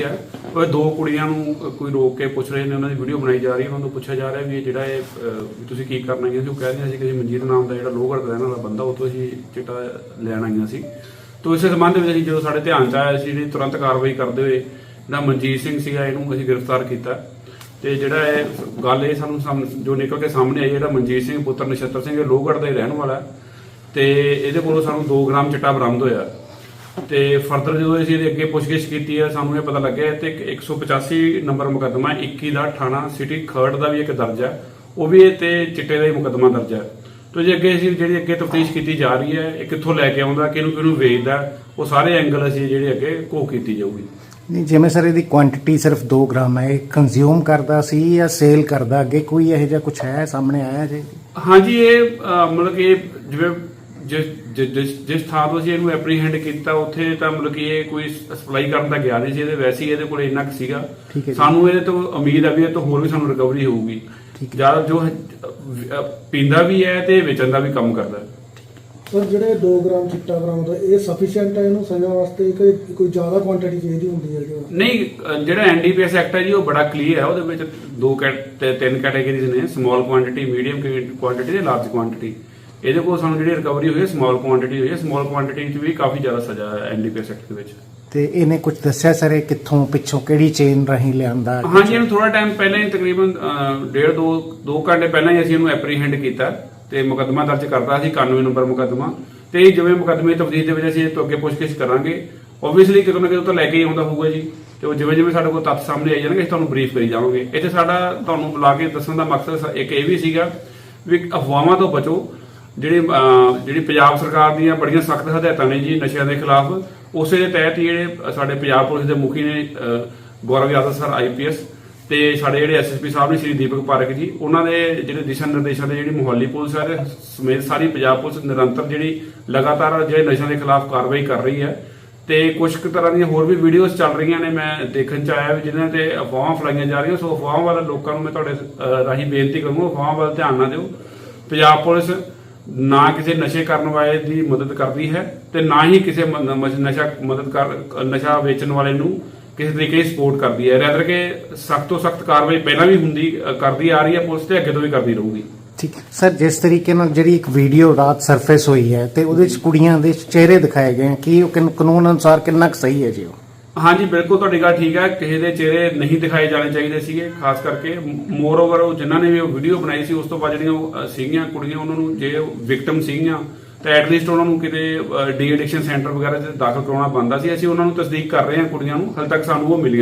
ਜਿਹੜੀ ਹੈ। ਉਹ ਦੋ ਕੁੜੀਆਂ ਨੂੰ ਕੋਈ ਰੋਕ ਕੇ ਪੁੱਛ ਰਹੇ ਨੇ, ਉਹਨਾਂ ਦੀ ਵੀਡੀਓ ਬਣਾਈ ਜਾ ਰਹੀ ਹੈ, ਉਹਨਾਂ ਤੋਂ ਪੁੱਛਿਆ ਜਾ ਰਿਹਾ ਵੀ ਜਿਹੜਾ ਇਹ ਤੁਸੀਂ ਕੀ ਕਰਨਾ ਹੈ ਉਹ ਕਹਿ ਰਹੀਆਂ ਸੀ ਕਿ ਮਨਜੀਤ ਨਾਮ ਦਾ ਜਿਹੜਾ ਲੋਹਗੜ੍ਹ ਦਾ ਰਹਿਣ ਵਾਲਾ ਬੰਦਾ, ਉਹ ਤੋਂ ਅਸੀਂ ਚਿੱਟਾ ਲੈਣ ਆਈਆਂ ਸੀ। ਤੋਂ ਇਸੇ ਸੰਬੰਧ ਵਿੱਚ ਅਸੀਂ ਜਦੋਂ ਸਾਡੇ ਧਿਆਨ ਚ ਆਇਆ ਸੀ ਜਿਹੜੀ ਤੁਰੰਤ ਕਾਰਵਾਈ ਕਰਦੇ ਹੋਏ ਜਿਹੜਾ ਮਨਜੀਤ ਸਿੰਘ ਸੀਗਾ, ਇਹਨੂੰ ਅਸੀਂ ਗ੍ਰਿਫਤਾਰ ਕੀਤਾ। ਤੇ ਜਿਹੜਾ ਇਹ ਗੱਲ ਇਹ ਸਾਨੂੰ ਸਾਹਮ- ਜੋ ਨਿਕਲ ਕੇ ਸਾਹਮਣੇ ਆਈ ਜਿਹੜਾ ਮਨਜੀਤ ਸਿੰਘ ਪੁੱਤਰ ਨਛੱਤਰ ਸਿੰਘ, ਇਹ ਲੋਹਗੜ੍ਹ ਦਾ ਹੀ ਰਹਿਣ ਵਾਲਾ ਤੇ ਇਹਦੇ ਕੋਲੋਂ ਸਾਨੂੰ 2 ਗ੍ਰਾਮ ਚਿੱਟਾ ਬਰਾਮਦ ਹੋਇਆ। ਤੇ ਫਰਦਰ ਜਦੋਂ ਅਸੀਂ ਇਹਦੇ ਅੱਗੇ ਪੁੱਛਗਿੱਛ ਕੀਤੀ ਹੈ ਸਾਨੂੰ ਇਹ ਪਤਾ ਲੱਗਿਆ ਤੇ ਇੱਕ 185 ਨੰਬਰ ਮੁਕੱਦਮਾ 21 ਦਾ ਥਾਣਾ ਸਿਟੀ ਖਰੜ ਦਾ ਵੀ ਇੱਕ ਦਰਜ ਹੈ ਉਹ ਵੀ ਇਹ ਤੇ ਚਿੱਟੇ ਦਾ ਹੀ ਮੁਕੱਦਮਾ ਦਰਜ ਹੈ ਤੋ ਜੇ ਅੱਗੇ ਅਸੀਂ ਜਿਹੜੀ ਅੱਗੇ ਤਫਤੀਸ਼ ਕੀਤੀ ਜਾ ਰਹੀ ਹੈ ਇਹ ਕਿੱਥੋਂ ਲੈ ਕੇ ਆਉਂਦਾ ਕਿਹਨੂੰ ਕਿਹਨੂੰ ਵੇਚਦਾ ਉਹ ਸਾਰੇ ਐਂਗਲ ਅਸੀਂ ਜਿਹੜੇ ਅੱਗੇ ਘੋ ਕੀਤੀ ਜਾਊਗੀ। ਨਹੀਂ ਜਿਵੇਂ ਸਰ ਇਹਦੀ ਕੁਆਂਟੀਟੀ ਸਿਰਫ 2 ਗ੍ਰਾਮ ਹੈ ਇਹ ਕੰਜ਼ਿਊਮ ਕਰਦਾ ਸੀ ਜਾਂ ਸੇਲ ਕਰਦਾ ਅੱਗੇ ਕੋਈ ਇਹੋ ਜਿਹਾ ਕੁਝ ਹੈ ਸਾਹਮਣੇ ਆਇਆ ਜੀ? ਹਾਂਜੀ ਇਹ ਮਤਲਬ ਕਿ ਜਿਵੇਂ ਜਿਸ ਜਿਸ- ਜਿਸ ਥਾਂ ਤੋਂ ਅਸੀਂ ਇਹਨੂੰ ਐਪਰੀਹੈਂਡ ਕੀਤਾ ਉੱਥੇ ਤਾਂ ਮਤਲਬ ਕਿ ਇਹ ਕੋਈ ਸਪਲਾਈ ਕਰਨ ਦਾ ਗਿਆ ਨਹੀਂ ਸੀ ਇਹਦੇ ਵੈਸੇ ਹੀ ਇਹਦੇ ਕੋਲ ਇੰਨਾ ਕੁ ਸੀਗਾ। ਸਾਨੂੰ ਇਹਦੇ ਤੋਂ ਉਮੀਦ ਹੈ ਵੀ ਇਹ ਤੋਂ ਹੋਰ ਵੀ ਸਾਨੂੰ ਰਿਕਵਰੀ ਹੋਊਗੀ। ਜ਼ਿਆਦਾ ਜੋ ਪੀਂਦਾ ਵੀ ਹੈ ਤੇ ਵੇਚਣ ਦਾ ਵੀ ਕੰਮ ਕਰਦਾ ਹੈ। ਸਰ ਜਿਹੜੇ 2 ਗ੍ਰਾਮ ਚਿੱਟਾ ਬਰਾਮਦ ਇਹ ਸਫੀਸ਼ੀਐਂਟ ਹੈ ਇਹਨੂੰ ਸਜ਼ਾ ਵਾਸਤੇ ਕਿ ਕੋਈ ਜ਼ਿਆਦਾ ਕੁਆਂਟੀਟੀ ਚਾਹੀਦੀ ਹੁੰਦੀ ਹੈ ਜਿਹੜਾ ਨਹੀਂ ਜਿਹੜਾ ਐਨਡੀਪੀਐਸ ਐਕਟ ਹੈ ਜੀ ਉਹ ਬੜਾ ਕਲੀਅਰ ਹੈ ਉਹਦੇ ਵਿੱਚ ਦੋ ਤਿੰਨ ਕੈਟਾਗਰੀਜ਼ ਨੇ ਸਮਾਲ ਕੁਆਂਟੀਟੀ ਮੀਡੀਅਮ ਕੁਆਂਟੀਟੀ ਤੇ ਲਾਰਜ ਕੁਆਂਟੀਟੀ ਇਹਦੇ ਕੋਲ ਸਾਨੂੰ ਜਿਹੜੀ ਰਿਕਵਰੀ ਹੋਈ ਹੈ ਸਮਾਲ ਕੁਆਂਟੀਟੀ ਹੋਈ ਹੈ ਸਮਾਲ ਕੁਆਂਟੀਟੀ ਵਿੱਚ ਵੀ ਕਾਫੀ ਜ਼ਿਆਦਾ ਸਜ਼ਾ ਹੈ ਐਨਡੀਪੀਐਸ ਐਕਟ ਦੇ ਵਿੱਚ। ਤੇ ਇਹਨੇ ਕੁਝ ਦੱਸਿਆ ਸਰ ਇਹ ਕਿੱਥੋਂ ਪਿੱਛੋਂ ਕਿਹੜੀ ਚੇਨ ਰਾਹੀਂ ਲਿਆਂਦਾ? ਹਾਂਜੀ ਇਹਨੂੰ ਥੋੜਾ ਟਾਈਮ ਪਹਿਲਾਂ ਹੀ ਤਕਰੀਬਨ ਡੇਢ ਦੋ ਦੋ ਘੰਟੇ ਪਹਿਲਾਂ ਹੀ ਅਸੀਂ ਇਹਨੂੰ ਐਪਰੀਹੈਂਡ ਕੀਤਾ ਤੇ ਮੁਕੱਦਮਾ ਦਰਜ ਕਰਤਾ ਸੀ 91 ਨੰਬਰ ਮੁਕੱਦਮਾ। ਤੇ ਜਿਵੇਂ ਮੁਕੱਦਮੇ ਤਫਤੀਸ਼ ਦੇ ਵਿੱਚ ਅਸੀਂ ਇਹ ਤੋਂ ਅੱਗੇ ਪੁੱਛਗਿੱਛ ਕਰਾਂਗੇ। ਓਬਵੀਅਸਲੀ ਕਿਤੇ ਨਾ ਕਿਤੇ ਤਾਂ ਲੈ ਕੇ ਹੀ ਆਉਂਦਾ ਹੋਊਗਾ ਜੀ। ਤੇ ਉਹ ਜਿਵੇਂ ਜਿਵੇਂ ਸਾਡੇ ਕੋਲ ਤੱਥ ਸਾਹਮਣੇ ਆਈ ਜਾਣਗੇ ਅਸੀਂ ਤੁਹਾਨੂੰ ਬਰੀਫ ਕਰੀ ਜਾਵਾਂਗੇ। ਇੱਥੇ ਸਾਡਾ ਤੁਹਾਨੂੰ ਬੁਲਾ ਕੇ ਦੱਸਣ ਦਾ ਮਕਸਦ ਇੱਕ ਇਹ ਵੀ ਸੀਗਾ ਵੀ ਅਫਵਾਹਾਂ ਤੋਂ ਬਚੋ। ਜਿਹੜੀ ਜਿਹੜੀ ਪੰਜਾਬ ਸਰਕਾਰ ਦੀਆਂ ਬੜੀਆਂ ਸਖਤ ਹਦਾਇਤਾਂ ਨੇ ਜੀ ਨਸ਼ਿਆਂ ਦੇ ਖਿਲਾਫ, ਉਸੇ ਦੇ ਤਹਿਤ ਹੀ ਜਿਹੜੇ ਸਾਡੇ ਪੰਜਾਬ ਪੁਲਿਸ ਦੇ ਮੁਖੀ ਨੇ ਗੌਰਵ ਯਾਦਵ ਸਰ ਆਈਪੀਐਸ ਤੇ ਸਾਡੇ ਜਿਹੜੇ ਐਸਐਸਪੀ ਸਾਹਿਬ ਨੇ ਸ਼੍ਰੀ ਦੀਪਕ ਪਾਰਕ ਜੀ, ਉਹਨਾਂ ਦੇ ਜਿਹੜੇ ਦਿਸ਼ਾ ਨਿਰਦੇਸ਼ਾਂ ਦੇ ਜਿਹੜੀ ਮੁਹੱਲੀ ਪੁਲਿਸ ਹੈ, ਸਮੇਤ ਸਾਰੀ ਪੰਜਾਬ ਪੁਲਿਸ ਨਿਰੰਤਰ ਜਿਹੜੀ ਲਗਾਤਾਰ ਜਿਹੜੇ ਨਸ਼ਿਆਂ ਦੇ ਖਿਲਾਫ ਕਾਰਵਾਈ ਕਰ ਰਹੀ ਹੈ। ਤੇ ਕੁਝ ਕੁ ਤਰ੍ਹਾਂ ਦੀਆਂ ਹੋਰ ਵੀ ਵੀਡੀਓਜ਼ ਚੱਲ ਰਹੀਆਂ ਨੇ ਮੈਂ ਦੇਖਣ ਚ ਆਇਆ ਵੀ ਜਿਨ੍ਹਾਂ ਤੇ ਅਫਵਾਹਾਂ ਫਲਾਈਆਂ ਜਾ ਰਹੀਆਂ, ਸੋ ਅਫਵਾਹਾਂ ਵਾਲੇ ਲੋਕਾਂ ਨੂੰ ਮੈਂ ਤੁਹਾਡੇ ਰਾਹੀਂ ਬੇਨਤੀ ਕਰੂੰਗਾ, ਅਫਵਾਹਾਂ ਵੱਲ ਧਿਆਨ ਨਾ ਦਿਓ। ਪੰਜਾਬ ਪੁਲਿਸ ਨਾ ਕਿਸੇ ਨਸ਼ੇ ਕਰਨ ਵਾਲੇ ਦੀ ਮਦਦ ਕਰਦੀ ਹੈ ਤੇ ਨਾ ਹੀ ਕਿਸੇ ਨਸ਼ਾ ਮਦਦ ਕਰ ਨਸ਼ਾ ਵੇਚਣ ਵਾਲੇ ਨੂੰ ਕਿਸੇ ਤਰੀਕੇ ਸਪੋਰਟ ਕਰਦੀ ਹੈ। ਰੈਦਰ ਕਿ ਸਖਤ ਤੋਂ ਸਖਤ ਕਾਰਵਾਈ ਪਹਿਲਾਂ ਵੀ ਹੁੰਦੀ ਕਰਦੀ ਆ ਰਹੀ ਹੈ ਪੁਲਿਸ ਤੇ, ਅੱਗੇ ਤੋਂ ਵੀ ਕਰਦੀ ਰਹੂਗੀ। ਠੀਕ ਸਰ, ਜਿਸ ਤਰੀਕੇ ਨਾਲ ਜਿਹੜੀ ਇੱਕ ਵੀਡੀਓ ਰਾਤ ਸਰਫੇਸ ਹੋਈ ਹੈ ਤੇ ਉਹਦੇ ਵਿੱਚ ਕੁੜੀਆਂ ਦੇ ਚਿਹਰੇ ਦਿਖਾਏ ਗਏ ਹਨ ਉਹ ਕਾਨੂੰਨ ਅਨੁਸਾਰ ਕਿੰਨਾ ਕੁ ਸਹੀ ਹੈ ਜੀ ਉਹ? ਹਾਂਜੀ ਬਿਲਕੁਲ ਤੁਹਾਡੀ ਗੱਲ ਠੀਕ ਹੈ। ਕਿਸੇ ਦੇ ਚਿਹਰੇ ਨਹੀਂ ਦਿਖਾਏ ਜਾਣੇ ਚਾਹੀਦੇ ਸੀਗੇ ਖਾਸ ਕਰਕੇ ਮੋਰ ਓਵਰ ਉਹ ਜਿਨ੍ਹਾਂ ਨੇ ਵੀ ਉਹ ਵੀਡੀਓ ਬਣਾਈ ਸੀ ਉਸ ਤੋਂ ਬਾਅਦ ਜਿਹੜੀਆਂ ਉਹ, ਸੀਗੀਆਂ ਕੁੜੀਆਂ ਉਹਨਾਂ ਨੂੰ ਜੇ ਵਿਕਟਮ ਸੀਗੀਆਂ ਤਾਂ ਐਟਲੀਸਟ ਉਹਨਾਂ ਨੂੰ ਕਿਤੇ ਡੀ ਐਡਿਕਸ਼ਨ ਸੈਂਟਰ ਵਗੈਰਾ 'ਚ ਦਾਖਲ ਕਰਾਉਣਾ ਬੰਦਾ ਸੀ। ਅਸੀਂ ਉਹਨਾਂ ਨੂੰ ਤਸਦੀਕ ਕਰ ਰਹੇ ਹਾਂ ਕੁੜੀਆਂ ਨੂੰ ਹਾਲੇ ਤੱਕ ਸਾਨੂੰ ਉਹ ਮਿਲੀ